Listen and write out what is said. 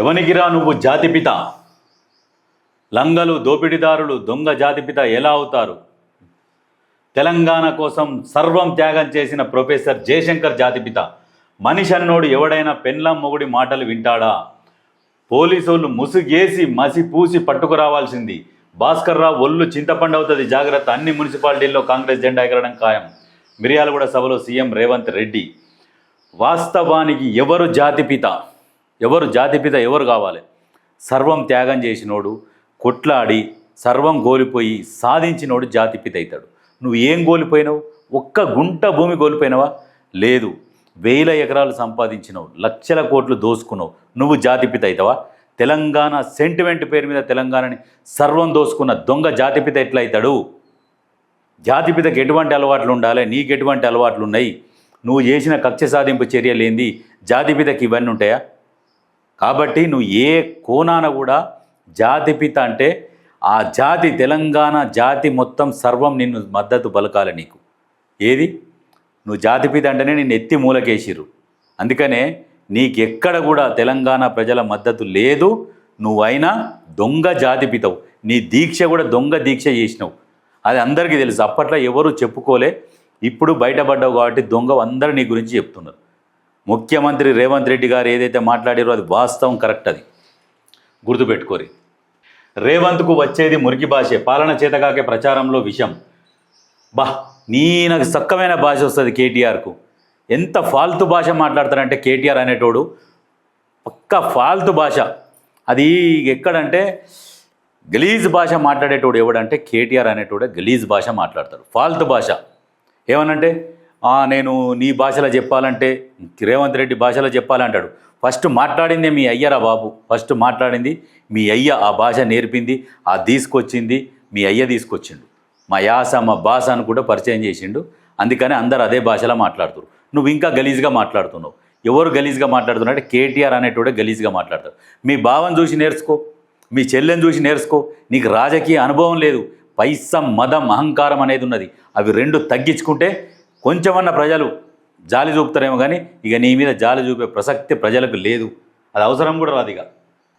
ఎవనికిరా నువ్వు జాతిపిత లంగలు దోపిడీదారులు దొంగ జాతిపిత ఎలా అవుతారు? తెలంగాణ కోసం సర్వం త్యాగం చేసిన ప్రొఫెసర్ జయశంకర్ జాతిపిత మనిషి అన్నోడు ఎవడైనా పెన్లం మొగుడి మాటలు వింటాడా? పోలీసోళ్ళు ముసుగేసి మసి పూసి పట్టుకురావాల్సింది. భాస్కర్ రావు ఒళ్ళు చింతపండు అవుతుంది జాగ్రత్త. అన్ని మున్సిపాలిటీల్లో కాంగ్రెస్ జెండా ఎగరడం ఖాయం. మిర్యాలగూడ సభలో సీఎం రేవంత్ రెడ్డి. వాస్తవానికి ఎవరు జాతిపిత ఎవరు జాతిపిత ఎవరు కావాలి? సర్వం త్యాగం చేసినోడు కొట్లాడి సర్వం కోల్పోయి సాధించినోడు జాతిపిత అవుతాడు నువ్వు ఏం కోల్పోయినావు? ఒక్క గుంట భూమి కోల్పోయినావా? లేదు. వేల ఎకరాలు సంపాదించినావు లక్షల కోట్లు దోసుకున్నావు. నువ్వు జాతిపిత అవుతావా తెలంగాణ సెంటిమెంట్ పేరు మీద తెలంగాణని సర్వం దోసుకున్న దొంగ జాతిపిత ఎట్లయితాడు అవుతాడు జాతిపితకి ఎటువంటి అలవాట్లు ఉండాలి? నీకు ఎటువంటి అలవాట్లు ఉన్నాయి? నువ్వు చేసిన కక్ష సాధింపు చర్యలేంది? జాతిపితకి ఇవన్నీ ఉంటాయా? కాబట్టి నువ్వు ఏ కోణాన కూడా జాతిపిత అంటే ఆ జాతి తెలంగాణ జాతి మొత్తం సర్వం నిన్ను మద్దతు పలకాలి నీకు. ఏది? నువ్వు జాతిపిత అంటేనే నిన్ను ఎత్తి మూలకేసిర్రు. అందుకనే నీకెక్కడ కూడా తెలంగాణ ప్రజల మద్దతు లేదు. నువ్వైనా దొంగ జాతిపితవు నీ దీక్ష కూడా దొంగ దీక్ష చేసినావు. అది అందరికీ తెలుసు. అప్పట్లో ఎవరు చెప్పుకోలే. ఇప్పుడు బయటపడ్డావు కాబట్టి దొంగ అందరూ నీ గురించి చెప్తున్నారు. ముఖ్యమంత్రి రేవంత్ రెడ్డి గారు ఏదైతే మాట్లాడారో అది వాస్తవం కరెక్ట్ అది. గుర్తుపెట్టుకోరి. రేవంత్కు వచ్చేది మురికి భాషే పాలన చేతగాకే ప్రచారంలో విషం. బా నీ నాకు చక్కమైన భాష వస్తుంది కేటీఆర్కు. ఎంత ఫాల్తు భాష మాట్లాడతారంటే కేటీఆర్ అనేటోడు. పక్క ఫాల్తు భాష. అది ఎక్కడంటే గలీజ్ భాష మాట్లాడేటోడు ఎవడంటే కేటీఆర్ అనేటోడు గలీజ్ భాష మాట్లాడతాడు. ఫాల్తు భాష. ఏమనంటే నేను నీ భాషలో చెప్పాలంటే రేవంత్ రెడ్డి భాషలో చెప్పాలంటాడు. ఫస్ట్ మాట్లాడిందే మీ అయ్యరా బాబు. ఫస్ట్ మాట్లాడింది మీ అయ్య ఆ భాష నేర్పింది ఆ తీసుకొచ్చింది మీ అయ్య తీసుకొచ్చిండు. మా యాస మా భాష అని కూడా పరిచయం చేసిండు. అందుకని అందరు అదే భాషలో మాట్లాడుతారు. నువ్వు ఇంకా గలీజ్గా మాట్లాడుతున్నావు. ఎవరు గలీజ్గా మాట్లాడుతున్నావు అంటే కేటీఆర్ అనేటోడే గలీజ్గా మాట్లాడతారు మీ భావం చూసి నేర్చుకో మీ చెల్లెని చూసి నేర్చుకో. నీకు రాజకీయ అనుభవం లేదు. పైసం మదం అహంకారం అనేది ఉన్నది. అవి రెండు తగ్గించుకుంటే కొంచెమన్న ప్రజలు జాలి చూపుతారేమో కానీ ఇక నీ మీద జాలి చూపే ప్రసక్తి ప్రజలకు లేదు. అది అవసరం కూడా రాదు ఇక.